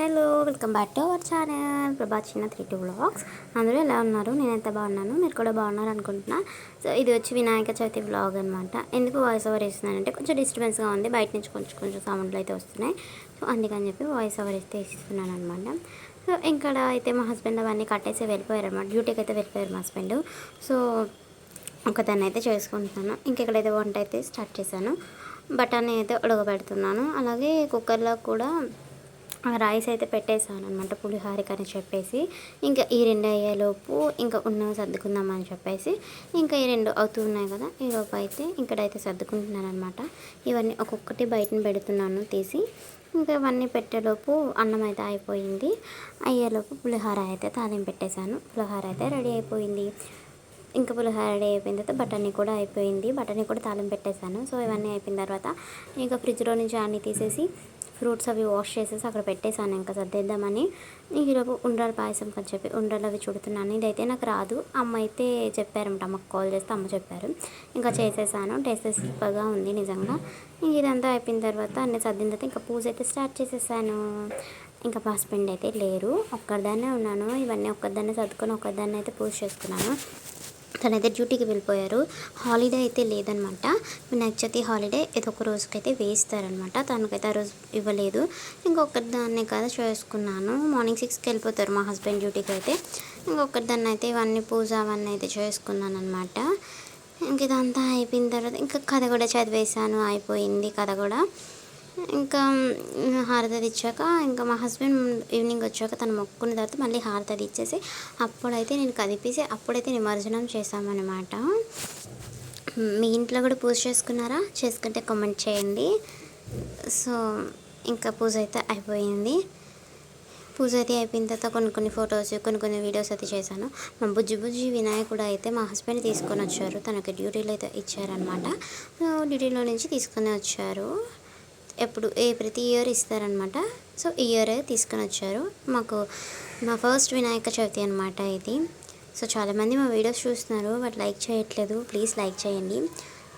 Hello welcome back to our channel. Prabha చిన్న three two vlogs అందరూ ఎలా ఉన్నారు? నేనైతే బాగున్నాను? మీరు కూడా బాగున్నారు అనుకుంటున్నా. సో ఇది వచ్చి వినాయక చవితి వ్లాగ్ అనమాట ఎందుకు వాయిస్ ఓవర్ ఇస్తున్నానంటే కొంచెం డిస్టర్బెన్స్గా ఉంది. బయట నుంచి కొంచెం కొంచెం సౌండ్లు అయితే వస్తున్నాయి. సో అందుకని చెప్పి వాయిస్ ఓవర్ అయితే ఇస్తున్నాను అనమాట సో ఇక్కడ అయితే మా హస్బెండ్ అవన్నీ కట్టేసి వెళ్ళిపోయారు అనమాట డ్యూటీకి అయితే వెళ్ళిపోయారు మా హస్బెండ్ సో ఒకదాన్ని అయితే చేసుకుంటున్నాను. ఇంకెక్కడైతే వంట అయితే స్టార్ట్ చేశాను. బఠానీ అయితే ఉడకబెడుతున్నాను. అలాగే కుక్కర్లో కూడా రైస్ అయితే పెట్టేశాను అనమాట పులిహారిక అని చెప్పేసి. ఇంకా ఈ రెండు అయ్యేలోపు ఇంకా ఉన్నవి సర్దుకుందామని చెప్పేసి ఇంకా ఈ రెండు అవుతూ ఉన్నాయి కదా ఈలోపు అయితే ఇక్కడైతే సర్దుకుంటున్నాను అనమాట ఇవన్నీ ఒక్కొక్కటి బయటని పెడుతున్నాను తీసి. ఇంకా ఇవన్నీ పెట్టేలోపు అన్నం అయితే అయిపోయింది. అయ్యేలోపు పులిహార అయితే తాలింపు పెట్టేశాను. పులిహార అయితే రెడీ అయిపోయింది. ఇంకా పులిహార రెడీ అయిపోయిన తర్వాత బఠానీ కూడా అయిపోయింది. బఠానీ కూడా తాళం పెట్టేశాను. సో ఇవన్నీ అయిపోయిన తర్వాత ఇంకా ఫ్రిడ్జ్లో నుంచి అన్నీ తీసేసి ఫ్రూట్స్ అవి వాష్ చేసేసి అక్కడ పెట్టేశాను ఇంకా సర్దేద్దామని. ఈరోజు ఉండ్రాల పాయసం అని చెప్పి ఉండ్రాలు అవి చుడుతున్నాను. ఇదైతే నాకు రాదు. అమ్మ అయితే చెప్పారన్నమాట అమ్మకు కాల్ చేస్తే అమ్మ చెప్పారు. ఇంకా చేసేసాను. టేస్ట్ సూపర్గా ఉంది నిజంగా. ఇదంతా అయిపోయిన తర్వాత అన్ని సర్దిన తర్వాత ఇంకా పూజ అయితే స్టార్ట్ చేసేసాను. ఇంకా మా హస్బెండ్ అయితే లేరు. ఒక్కరిదాన్నే ఉన్నాను. ఇవన్నీ ఒక్కదాన్నే సర్దుకొని ఒక్కదాన్నే అయితే పూజ చేసుకున్నాను. తనైతే డ్యూటీకి వెళ్ళిపోయారు. హాలిడే అయితే లేదనమాట. వినాయక చవితి హాలిడే ఏదో ఒక రోజుకైతే వేయిస్తారనమాట. తనకైతే ఆ రోజు ఇవ్వలేదు. ఇంకొకటి దాన్ని కదా చేసుకున్నాను. మార్నింగ్ సిక్స్కి వెళ్ళిపోతారు మా హస్బెండ్ డ్యూటీకి అయితే. ఇంకొకరి దాన్ని అయితే ఇవన్నీ పూజ అవన్నీ అయితే చేసుకున్నాను అనమాట ఇంక ఇదంతా అయిపోయిన తర్వాత ఇంకా కథ కూడా చదివేశాను. అయిపోయింది కథ కూడా. ఇంకా హారతి ఇచ్చాక ఇంకా మా హస్బెండ్ ఈవినింగ్ వచ్చాక తను మొక్కున్న తర్వాత మళ్ళీ హారతి ఇచ్చేసి అప్పుడైతే నేను కదిపేసి అప్పుడైతే నిమజ్జనం చేశామన్నమాట. మీ ఇంట్లో కూడా పూజ చేసుకున్నారా? చేసుకుంటే కామెంట్ చేయండి. సో ఇంకా పూజ అయితే అయిపోయింది. పూజ అయితే అయిపోయిన తర్వాత కొన్ని కొన్ని ఫొటోస్ కొన్ని కొన్ని వీడియోస్ అయితే చేశాను. మా బుజ్జి బుజ్జి వినాయకుడు అయితే మా హస్బెండ్ తీసుకొని వచ్చారు. తనకి డ్యూటీలో అయితే ఇచ్చారనమాట డ్యూటీలో నుంచి తీసుకొని వచ్చారు. ఎప్పుడు ఏ ప్రతి ఇయర్ ఇస్తారనమాట. సో ఇయర్ తీసుకొని వచ్చారు. మాకు మా ఫస్ట్ వినాయక చవితి అనమాట ఇది. సో చాలామంది మా వీడియోస్ చూస్తున్నారు బట్ లైక్ చేయట్లేదు. ప్లీజ్ లైక్ చేయండి.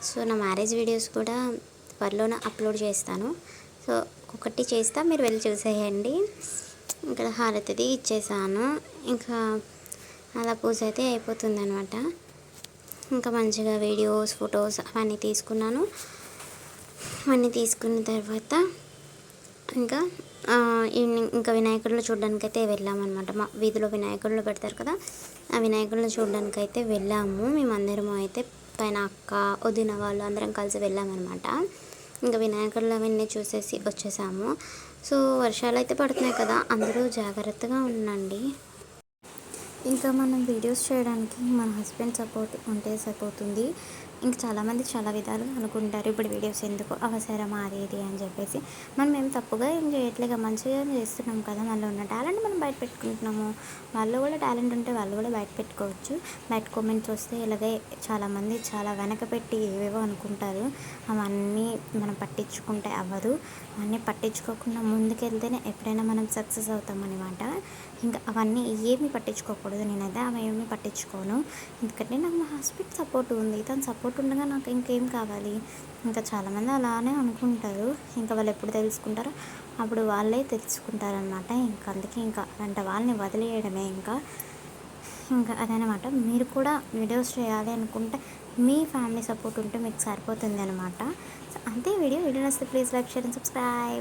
సో నా మ్యారేజ్ వీడియోస్ కూడా త్వరలోనే అప్లోడ్ చేస్తాను. సో ఒకటి చేస్తా మీరు వెళ్ళి చూసేయండి. ఇక్కడ హారతిది ఇచ్చేసాను. ఇంకా అలా పూజ అయితే అయిపోతుంది అనమాట ఇంకా మంచిగా వీడియోస్ ఫొటోస్ అవన్నీ తీసుకున్నాను. అన్నీ తీసుకున్న తర్వాత ఇంకా ఈవినింగ్ ఇంకా వినాయకుడిలో చూడడానికి అయితే వెళ్ళామన్నమాట. మా వీధిలో వినాయకుడిలో పెడతారు కదా ఆ వినాయకుడిలో చూడడానికి అయితే వెళ్ళాము. మేమందరము అయితే పైన అక్క వదిన వాళ్ళు అందరం కలిసి వెళ్ళామన్నమాట. ఇంకా వినాయకుడిలో అవన్నీ చూసేసి వచ్చేసాము. సో వర్షాలు అయితే పడుతున్నాయి కదా అందరూ జాగ్రత్తగా ఉండండి. ఇంకా మనం వీడియోస్ చేయడానికి మన హస్బెండ్ సపోర్ట్ ఉంటే సరిపోతుంది. ఇంకా చాలామంది చాలా విధాలుగా అనుకుంటారు ఇప్పుడు వీడియోస్ ఎందుకు అవసరమా? అది ఇది అని చెప్పేసి. మనం ఏం తప్పుగా ఏం చేయట్లేక మంచిగా చేస్తున్నాం కదా? మనలో ఉన్న టాలెంట్ మనం బయట పెట్టుకుంటున్నాము. వాళ్ళు కూడా టాలెంట్ ఉంటే వాళ్ళు కూడా బయట పెట్టుకోవచ్చు. బయట కామెంట్స్ వస్తే ఇలాగే చాలామంది చాలా వెనక పెట్టి ఏవేవో అనుకుంటారు. అవన్నీ మనం పట్టించుకుంటే అవ్వదు. అవన్నీ పట్టించుకోకుండా ముందుకెళ్తేనే ఎప్పుడైనా మనం సక్సెస్ అవుతాం అనమాట ఇంకా అవన్నీ ఏమి పట్టించుకోకూడదు. నేనైతే ఆమె ఏమీ పట్టించుకోను. ఎందుకంటే నాకు మా హస్బెండ్ సపోర్ట్ ఉంది. తను సపోర్ట్ ఉండగా నాకు ఇంకేం కావాలి? ఇంకా చాలామంది అలానే అనుకుంటారు. ఇంకా వాళ్ళు ఎప్పుడు తెలుసుకుంటారో అప్పుడు వాళ్ళే తెలుసుకుంటారనమాట ఇంకా అందుకే ఇంకా అలాంటి వాళ్ళని వదిలేయడమే ఇంకా. ఇంకా అదనమాట. మీరు కూడా వీడియోస్ చేయాలి అనుకుంటే మీ ఫ్యామిలీ సపోర్ట్ ఉంటే మీకు సరిపోతుంది అనమాట అంతే వీడియో. వీడియో నచ్చితే please like share and subscribe